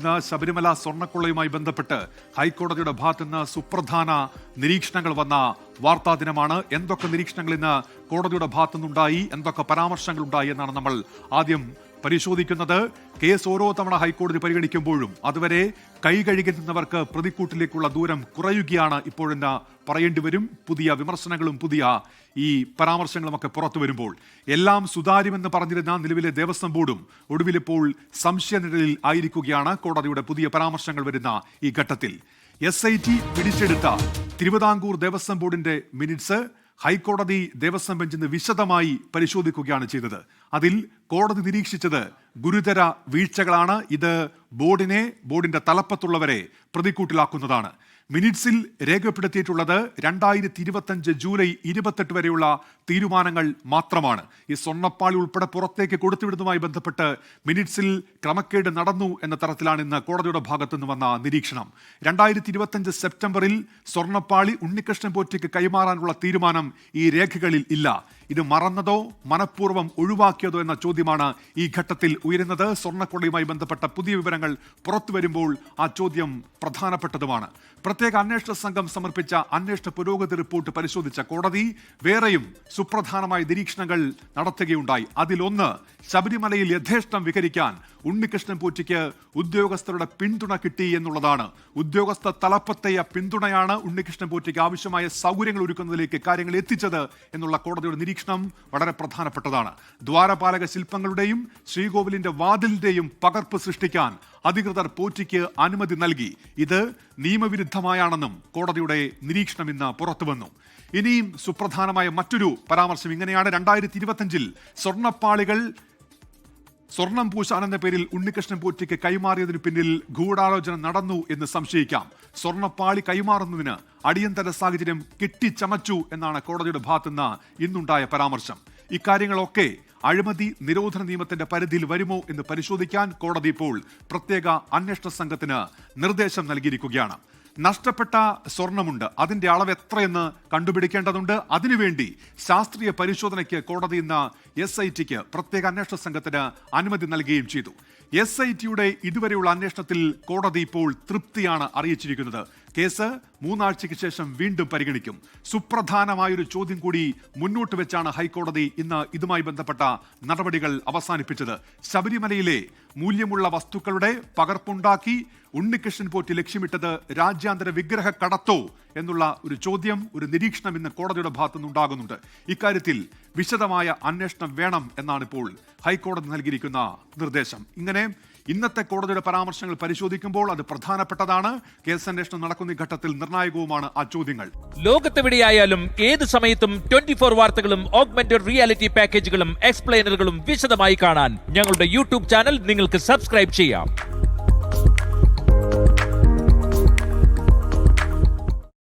ഇന്ന് ശബരിമല സ്വർണക്കൊള്ളയുമായി ബന്ധപ്പെട്ട് ഹൈക്കോടതിയുടെ ഭാഗത്ത് നിന്ന് സുപ്രധാന നിരീക്ഷണങ്ങൾ വന്ന വാർത്താ ദിനമാണ്. എന്തൊക്കെ നിരീക്ഷണങ്ങൾ ഇന്ന് കോടതിയുടെ ഭാഗത്തു നിന്നുണ്ടായി എന്തൊക്കെ പരാമർശങ്ങൾ ഉണ്ടായി എന്നാണ് നമ്മൾ ആദ്യം പരിശോധിക്കുന്നത് കേസ് ഓരോ തവണ ഹൈക്കോടതി പരിഗണിക്കുമ്പോഴും അതുവരെ കൈ കഴുകുന്നവർക്ക് പ്രതിക്കൂട്ടിലേക്കുള്ള ദൂരം കുറയുകയാണ് ഇപ്പോഴെന്ന് പറയേണ്ടി വരും. പുതിയ വിമർശനങ്ങളും പുതിയ ഈ പരാമർശങ്ങളും ഒക്കെ പുറത്തു വരുമ്പോൾ എല്ലാം സുതാര്യമെന്ന് പറഞ്ഞിരുന്ന നിലവിലെ ദേവസ്വം ബോർഡും ഒടുവിലിപ്പോൾ സംശയനിഴലിൽ ആയിരിക്കുകയാണ് കോടതിയുടെ പുതിയ പരാമർശങ്ങൾ വരുന്ന ഈ ഘട്ടത്തിൽ. എസ് ഐ ടി പിടിച്ചെടുത്ത തിരുവിതാംകൂർ ദേവസ്വം ബോർഡിന്റെ മിനിറ്റ്സ് ഹൈക്കോടതി ദേവസ്വം ബെഞ്ച് ഇന്ന് വിശദമായി പരിശോധിക്കുകയാണ് ചെയ്തത്. അതിൽ കോടതി നിരീക്ഷിച്ചത് ഗുരുതര വീഴ്ചകളാണ്. ഇത് ബോർഡിനെ ബോർഡിന്റെ തലപ്പത്തുള്ളവരെ പ്രതിക്കൂട്ടിലാക്കുന്നതാണ്. മിനിറ്റ്സിൽ രേഖപ്പെടുത്തിയിട്ടുള്ളത് രണ്ടായിരത്തി ഇരുപത്തഞ്ച് ജൂലൈ ഇരുപത്തെട്ട് വരെയുള്ള തീരുമാനങ്ങൾ മാത്രമാണ്. ഈ സ്വർണപ്പാളി ഉൾപ്പെടെ പുറത്തേക്ക് കൊടുത്തുവിടുന്നതുമായി ബന്ധപ്പെട്ട് മിനിറ്റ്സിൽ ക്രമക്കേട് നടന്നു എന്ന തരത്തിലാണ് ഇന്ന് കോടതിയുടെ ഭാഗത്തു നിന്ന് വന്ന നിരീക്ഷണം. രണ്ടായിരത്തി ഇരുപത്തഞ്ച് സെപ്റ്റംബറിൽ സ്വർണപ്പാളി ഉണ്ണികൃഷ്ണൻ പോറ്റിക്ക് കൈമാറാനുള്ള തീരുമാനം ഈ രേഖകളിൽ ഇല്ല. ഇത് മറന്നതോ മനഃപൂർവം ഒഴിവാക്കിയതോ എന്ന ചോദ്യമാണ് ഈ ഘട്ടത്തിൽ ഉയരുന്നത്. സ്വർണക്കൊള്ളയുമായി ബന്ധപ്പെട്ട പുതിയ വിവരങ്ങൾ പുറത്തു വരുമ്പോൾ ആ ചോദ്യം പ്രധാനപ്പെട്ടതുമാണ്. പ്രത്യേക അന്വേഷണ സംഘം സമർപ്പിച്ച അന്വേഷണ പുരോഗതി റിപ്പോർട്ട് പരിശോധിച്ച കോടതി വേറെയും സുപ്രധാനമായ നിരീക്ഷണങ്ങൾ നടത്തുകയുണ്ടായി. അതിലൊന്ന് ശബരിമലയിൽ യഥേഷ്ടം വിഹരിക്കാൻ ഉണ്ണികൃഷ്ണൻ പൂച്ചയ്ക്ക് ഉദ്യോഗസ്ഥരുടെ പിന്തുണ കിട്ടി എന്നുള്ളതാണ്. ഉദ്യോഗസ്ഥ തലപ്പത്തെയ പിന്തുണയാണ് ഉണ്ണികൃഷ്ണൻ പൂച്ചയ്ക്ക് ആവശ്യമായ സൗകര്യങ്ങൾ ഒരുക്കുന്നതിലേക്ക് കാര്യങ്ങൾ എത്തിച്ചത് എന്നുള്ള കോടതിയുടെ നിരീക്ഷണം വളരെ പ്രധാനപ്പെട്ടതാണ്. ദ്വാരപാലക ശില്പങ്ങളുടെയും ശ്രീകോവിലിന്റെ വാതിലിന്റെയും പകർപ്പ് സൃഷ്ടിക്കാൻ അധികൃതർ പോറ്റിക്ക് അനുമതി നൽകി. ഇത് നിയമവിരുദ്ധമായാണെന്നും കോടതിയുടെ നിരീക്ഷണം ഇന്ന് പുറത്തുവന്നു. ഇനിയും സുപ്രധാനമായ മറ്റൊരു പരാമർശം ഇങ്ങനെയാണ്. രണ്ടായിരത്തി ഇരുപത്തിയഞ്ചിൽ സ്വർണപ്പാളികൾ സ്വർണം പൂശാൻ എന്ന പേരിൽ ഉണ്ണികൃഷ്ണൻ പോറ്റിക്ക് കൈമാറിയതിന് പിന്നിൽ ഗൂഢാലോചന നടന്നു എന്ന് സംശയിക്കാം. സ്വർണപ്പാളി കൈമാറുന്നതിന് അടിയന്തര സാഹചര്യം കെട്ടിച്ചമച്ചു എന്നാണ് കോടതിയുടെ ഭാഗത്തുനിന്ന് ഇന്നുണ്ടായ പരാമർശം. ഇക്കാര്യങ്ങളൊക്കെ അഴിമതി നിരോധന നിയമത്തിന്റെ പരിധിയിൽ വരുമോ എന്ന് പരിശോധിക്കാൻ കോടതി ഇപ്പോൾ പ്രത്യേക അന്വേഷണ സംഘത്തിന് നിർദ്ദേശം നൽകിയിരിക്കുകയാണ്. നഷ്ടപ്പെട്ട സ്വർണമുണ്ട്. അതിന്റെ അളവ് എത്രയെന്ന് കണ്ടുപിടിക്കേണ്ടതുണ്ട്. അതിനുവേണ്ടി ശാസ്ത്രീയ പരിശോധനയ്ക്ക് കോടതി ഇന്ന് എസ് ഐ ടിക്ക് പ്രത്യേക അന്വേഷണ സംഘത്തിന് അനുമതി നൽകുകയും ചെയ്തു. എസ് ഐ ടിയുടെ ഇതുവരെയുള്ള അന്വേഷണത്തിൽ കോടതി ഇപ്പോൾ തൃപ്തിയാണ് അറിയിച്ചിരിക്കുന്നത്. കേസ് മൂന്നാഴ്ചയ്ക്ക് ശേഷം വീണ്ടും പരിഗണിക്കും. സുപ്രധാനമായൊരു ചോദ്യം കൂടി മുന്നോട്ട് വെച്ചാണ് ഹൈക്കോടതി ഇന്ന് ഇതുമായി ബന്ധപ്പെട്ട നടപടികൾ അവസാനിപ്പിച്ചത്. ശബരിമലയിലെ മൂല്യമുള്ള വസ്തുക്കളുടെ പകർപ്പുണ്ടാക്കി ഉണ്ണികൃഷ്ണൻ പോറ്റി ലക്ഷ്യമിട്ടത് രാജ്യാന്തര വിഗ്രഹ കടത്തോ എന്നുള്ള ഒരു ചോദ്യം ഒരു നിരീക്ഷണം ഇന്ന് കോടതിയുടെ ഭാഗത്തുനിന്നുണ്ടാകുന്നുണ്ട്. ഇക്കാര്യത്തിൽ വിശദമായ അന്വേഷണം വേണം എന്നാണ് ഇപ്പോൾ ഹൈക്കോടതി നൽകിയിരിക്കുന്ന നിർദ്ദേശം. ഇങ്ങനെ ഇന്നത്തെ കോടതിയുടെ പരാമർശങ്ങൾ പരിശോധിക്കുമ്പോൾ അത് പ്രധാനപ്പെട്ടതാണ്. കേസ് അന്വേഷണം നടക്കുന്ന ഘട്ടത്തിൽ നിർണായകവുമാണ് ആ ചോദ്യങ്ങൾ. ലോകത്തെവിടെയായാലും ഏത് സമയത്തും ട്വന്റി ഫോർ വാർത്തകളും ഓഗ്മെന്റഡ് റിയാലിറ്റി പാക്കേജുകളും എക്സ്പ്ലെയിനറുകളും വിശദമായി കാണാൻ ഞങ്ങളുടെ യൂട്യൂബ് ചാനൽ നിങ്ങൾക്ക് സബ്സ്ക്രൈബ് ചെയ്യാം.